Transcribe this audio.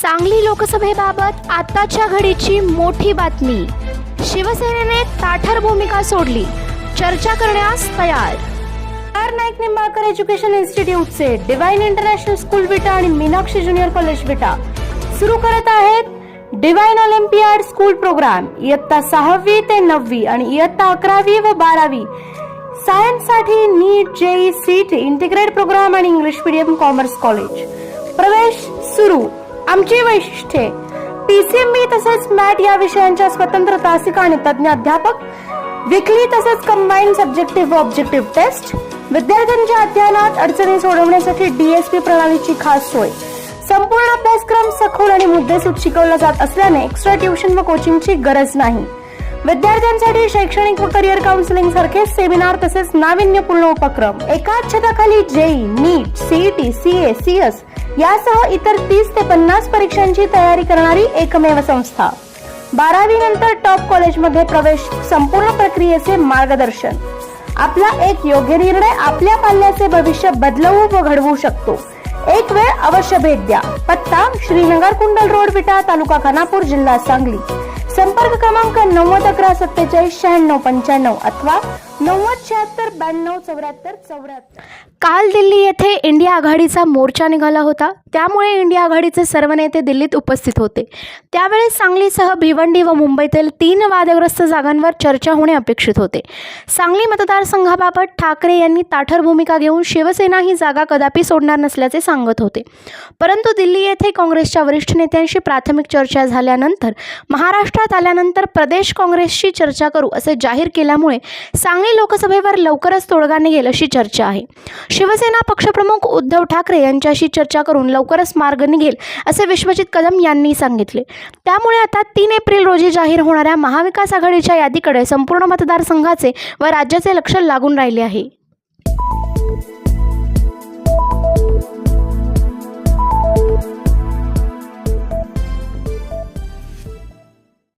सांगली लोकसभेबाबत आताच्या घडीची मोठी बातमी. शिवसेनेने ताठर भूमिका सोडली. चर्चा करण्यास तयार. आर नाईक निंबाळकर एज्युकेशन इन्स्टिट्यूटचे डिवाइन इंटरनॅशनल स्कूल विटा आणि मीनाक्षी ज्युनियर कॉलेज विटा. सुरू करत आहेत डिवाइन ऑलिम्पियाड स्कूल प्रोग्राम. इयत्ता सहावी ते नववी आणि इयत्ता अकरावी व बारावी. सायन्ससाठी NEET JEE CET integrate programme आणि इंग्लिश मीडियम कॉमर्स कॉलेज. प्रवेश सुरू. आमची वैशिष्ट्ये. पीसीएमबी तसेच मॅट या विषयांच्या स्वतंत्र तासिका आणि तज्ञ अध्यापक विकली तसेच कंबाईन सब्जेक्टिव्ह व ऑब्जेक्टिव्ह टेस्ट विद्यार्थ्यांच्या अध्ययनात अडचणी सोडवण्यासाठी डीएसपी प्रणालीची खास सोय. संपूर्ण अभ्यासक्रम सखोल आणि मुद्देसूद शिकवला जात असल्याने एक्स्ट्रा ट्युशन व कोचिंगची गरज नाही. विद्यार्थ्यांसाठी शैक्षणिक व करिअर काउन्सिलिंग सारखे सेमिनार तसेच नाविन्यपूर्ण उपक्रम. एकाच छताखाली JEE NEET CET CA CS यासह इतर तीस ते पन्नास परीक्षांची तयारी करणारी एकमेव संस्था. बारावी नंतर टॉप कॉलेजमध्ये प्रवेश संपूर्ण प्रक्रियेचे मार्गदर्शन. आपला एक योग्य निर्णय आपल्या पाल्याचे भविष्य बदलवू व घडवू शकतो. एक वेळ अवश्य भेट द्या. पत्ता श्रीनगर कुंडल रोड विटा तालुका खानापूर जिल्हा सांगली. સંપર્ક ક્રમાંક નવ્વદ અકરા સત્તેચાળીસ શહાણું પંચાણું અથવા नव्वद शहात्तर ब्याण्णव चौऱ्याहत्तर चौऱ्याहत्तर. काल दिल्ली येथे इंडिया आघाडीचा मोर्चा निघाला होता. त्यामुळे इंडिया आघाडीचे सर्व नेते दिल्लीत उपस्थित होते. त्यावेळेस सांगलीसह भिवंडी व मुंबईतील तीन वादग्रस्त जागांवर चर्चा होणे अपेक्षित होते. सांगली मतदारसंघाबाबत ठाकरे यांनी ताठर भूमिका घेऊन शिवसेना ही जागा कदापि सोडणार नसल्याचे सांगत होते. परंतु दिल्ली येथे काँग्रेसच्या वरिष्ठ नेत्यांशी प्राथमिक चर्चा झाल्यानंतर महाराष्ट्रात आल्यानंतर प्रदेश काँग्रेसशी चर्चा करू असे जाहीर केल्यामुळे सांगली लोकसभेवर लवकरच तोडगा निघेल अशी चर्चा आहे. शिवसेना पक्षप्रमुख उद्धव ठाकरे यांच्याशी चर्चा करून लवकरच मार्ग निघेल असे विश्वजित कदम यांनी सांगितले. त्यामुळे आता तीन एप्रिल रोजी जाहीर होणाऱ्या महाविकास आघाडीच्या यादीकडे संपूर्ण मतदारसंघाचे व राज्याचे लक्ष लागून राहिले आहे.